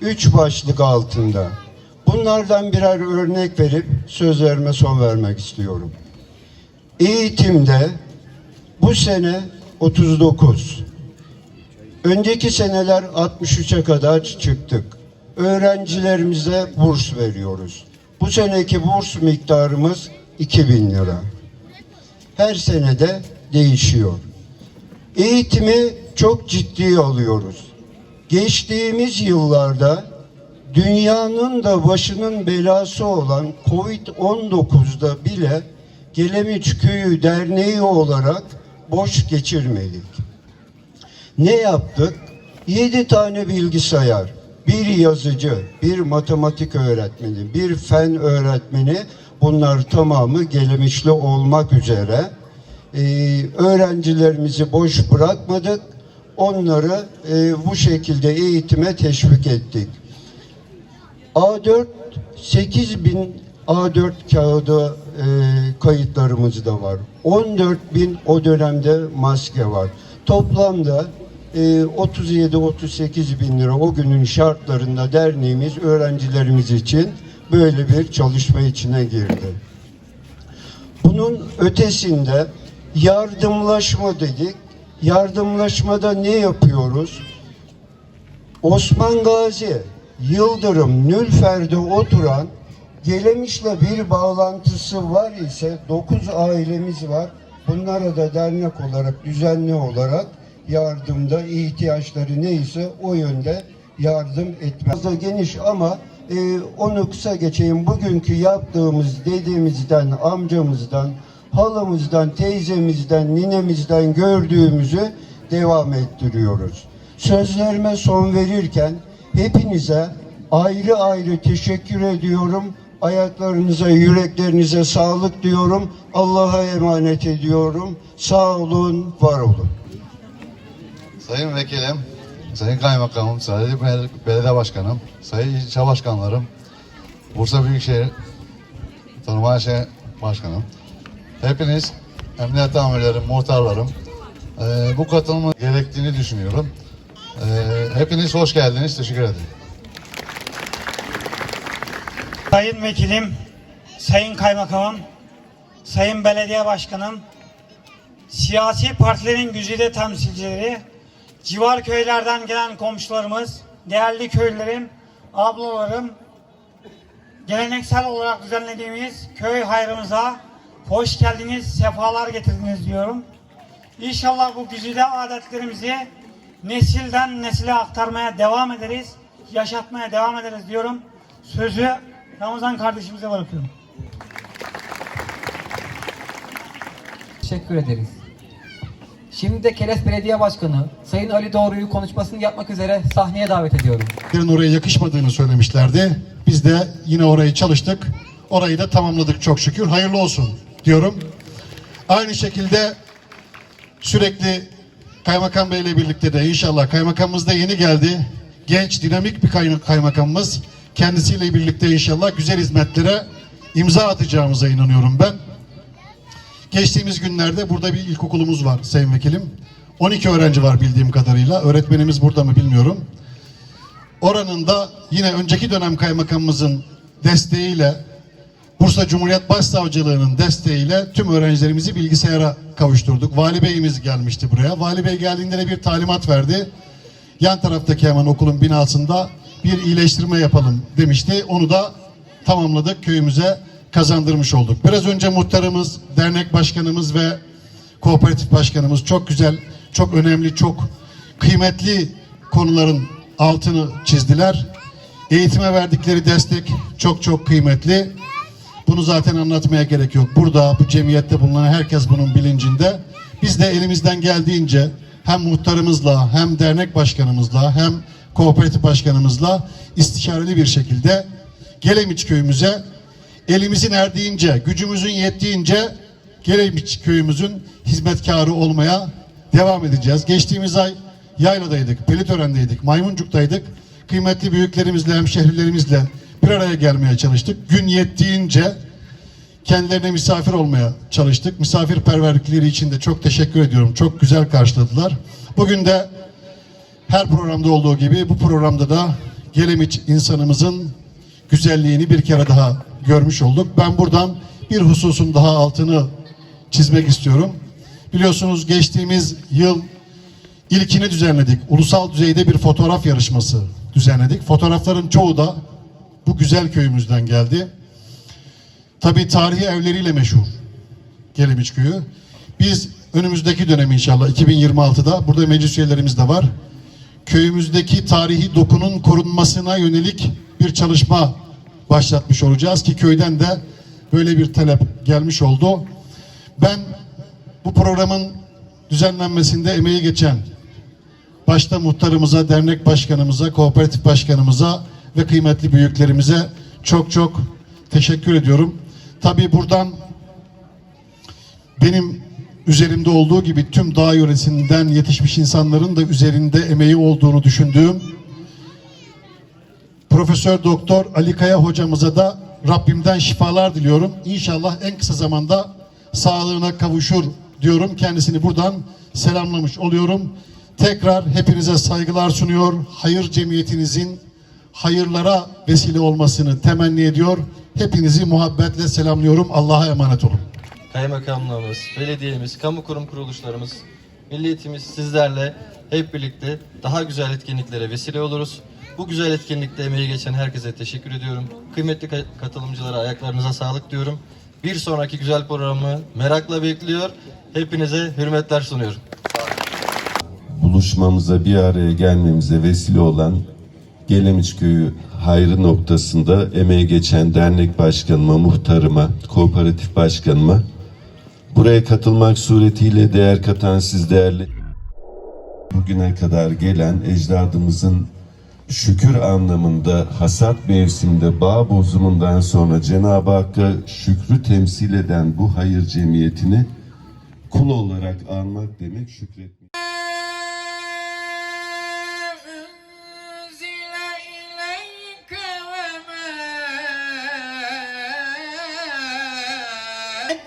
Üç başlık altında. Bunlardan birer örnek verip sözlerime son vermek istiyorum. Eğitimde bu sene 39. Önceki seneler 63'e kadar çıktık. Öğrencilerimize burs veriyoruz. Bu seneki burs miktarımız 2000 lira. Her senede değişiyor. Eğitimi çok ciddiye alıyoruz. Geçtiğimiz yıllarda dünyanın da başının belası olan Covid-19'da bile Gelemiç Köyü Derneği olarak boş geçirmedik. Ne yaptık? Yedi tane bilgisayar, bir yazıcı, bir matematik öğretmeni, bir fen öğretmeni bunlar tamamı Gelemişli olmak üzere e, öğrencilerimizi boş bırakmadık. Onları e, bu şekilde eğitime teşvik ettik. A4 8 bin A4 kağıdı e, kayıtlarımız da var. 14 bin o dönemde maske var. Toplamda e, 37-38 bin lira o günün şartlarında derneğimiz öğrencilerimiz için böyle bir çalışma içine girdi. Bunun ötesinde yardımlaşma dedik. Yardımlaşmada ne yapıyoruz? Osman Gazi, Yıldırım, Nülfer'de oturan Gelemiş'le bir bağlantısı var ise 9 ailemiz var. Bunlara da dernek olarak, düzenli olarak yardımda ihtiyaçları neyse o yönde yardım etmez. Fazla geniş ama e, onu kısa geçeyim. Bugünkü yaptığımız dedemizden, amcamızdan, halamızdan, teyzemizden, ninemizden gördüğümüzü devam ettiriyoruz. Sözlerime son verirken hepinize ayrı ayrı teşekkür ediyorum. Ayaklarınıza, yüreklerinize sağlık diyorum. Allah'a emanet ediyorum. Sağ olun, var olun. Sayın Vekilim, Sayın Kaymakamım, Sayın Bel- Belediye Başkanım, Sayın İlçe Başkanlarım, Bursa Büyükşehir Tanıma Şey Başkanım, hepiniz emniyet amirlerim, muhtarlarım, eee, bu katılımın gerektiğini düşünüyorum. Eee, hepiniz hoş geldiniz, teşekkür ederim. Sayın Vekilim, Sayın Kaymakamım, Sayın Belediye Başkanım, siyasi partilerin güzide temsilcileri, civar köylerden gelen komşularımız, değerli köylülerim, ablalarım, geleneksel olarak düzenlediğimiz köy hayrımıza hoş geldiniz, sefalar getirdiniz diyorum. İnşallah bu güzide adetlerimizi nesilden nesile aktarmaya devam ederiz, yaşatmaya devam ederiz diyorum. Sözü Ramazan kardeşimize bırakıyorum. Teşekkür ederiz. Şimdi de Keles Belediye Başkanı Sayın Ali Doğru'yu konuşmasını yapmak üzere sahneye davet ediyorum. Yerin oraya yakışmadığını söylemişlerdi. Biz de yine orayı çalıştık. Orayı da tamamladık çok şükür. Hayırlı olsun diyorum. Aynı şekilde sürekli Kaymakam Bey ile birlikte de inşallah kaymakamımız da yeni geldi. Genç, dinamik bir kay- kaymakamımız. Kendisiyle birlikte inşallah güzel hizmetlere imza atacağımıza inanıyorum ben. Geçtiğimiz günlerde burada bir ilkokulumuz var Sayın Vekilim. 12 öğrenci var bildiğim kadarıyla. Öğretmenimiz burada mı bilmiyorum. Oranın da yine önceki dönem kaymakamımızın desteğiyle Bursa Cumhuriyet Başsavcılığı'nın desteğiyle tüm öğrencilerimizi bilgisayara kavuşturduk. Vali Bey'imiz gelmişti buraya. Vali Bey geldiğinde de bir talimat verdi. Yan taraftaki hemen okulun binasında bir iyileştirme yapalım demişti. Onu da tamamladık. Köyümüze kazandırmış olduk. Biraz önce muhtarımız, dernek başkanımız ve kooperatif başkanımız çok güzel, çok önemli, çok kıymetli konuların altını çizdiler. Eğitime verdikleri destek çok çok kıymetli. Bunu zaten anlatmaya gerek yok. Burada bu cemiyette bulunan herkes bunun bilincinde. Biz de elimizden geldiğince hem muhtarımızla hem dernek başkanımızla hem kooperatif başkanımızla istişareli bir şekilde Gelemiç köyümüze elimizin erdiğince, gücümüzün yettiğince Gelemiç köyümüzün hizmetkarı olmaya devam edeceğiz. Geçtiğimiz ay Yayla'daydık, Pelitören'deydik, Maymuncuk'taydık. Kıymetli büyüklerimizle, hemşehrilerimizle bir araya gelmeye çalıştık. Gün yettiğince kendilerine misafir olmaya çalıştık. Misafirperverlikleri için de çok teşekkür ediyorum. Çok güzel karşıladılar. Bugün de her programda olduğu gibi bu programda da Gelemiç insanımızın güzelliğini bir kere daha görmüş olduk. Ben buradan bir hususun daha altını çizmek istiyorum. Biliyorsunuz geçtiğimiz yıl ilkini düzenledik. Ulusal düzeyde bir fotoğraf yarışması düzenledik. Fotoğrafların çoğu da bu güzel köyümüzden geldi. Tabii tarihi evleriyle meşhur Gelemiç Köyü. Biz önümüzdeki dönem inşallah 2026'da burada meclis üyelerimiz de var. Köyümüzdeki tarihi dokunun korunmasına yönelik bir çalışma başlatmış olacağız ki köyden de böyle bir talep gelmiş oldu. Ben bu programın düzenlenmesinde emeği geçen başta muhtarımıza, dernek başkanımıza, kooperatif başkanımıza ve kıymetli büyüklerimize çok çok teşekkür ediyorum. Tabii buradan benim üzerimde olduğu gibi tüm dağ yöresinden yetişmiş insanların da üzerinde emeği olduğunu düşündüğüm Profesör Doktor Ali Kaya hocamıza da Rabbimden şifalar diliyorum. İnşallah en kısa zamanda sağlığına kavuşur diyorum. Kendisini buradan selamlamış oluyorum. Tekrar hepinize saygılar sunuyor. Hayır cemiyetinizin hayırlara vesile olmasını temenni ediyor. Hepinizi muhabbetle selamlıyorum. Allah'a emanet olun. kaymakamlığımız, belediyemiz, kamu kurum kuruluşlarımız, milliyetimiz sizlerle hep birlikte daha güzel etkinliklere vesile oluruz. Bu güzel etkinlikte emeği geçen herkese teşekkür ediyorum. Kıymetli ka- katılımcılara ayaklarınıza sağlık diyorum. Bir sonraki güzel programı merakla bekliyor. Hepinize hürmetler sunuyorum. buluşmamıza bir araya gelmemize vesile olan Gelemiç Köyü hayrı noktasında emeği geçen dernek başkanıma, muhtarıma, kooperatif başkanıma buraya katılmak suretiyle değer katan siz değerli bugüne kadar gelen ecdadımızın şükür anlamında hasat mevsiminde bağ bozumundan sonra Cenab-ı Hakk'a şükrü temsil eden bu hayır cemiyetini kul olarak anmak demek şükretmek.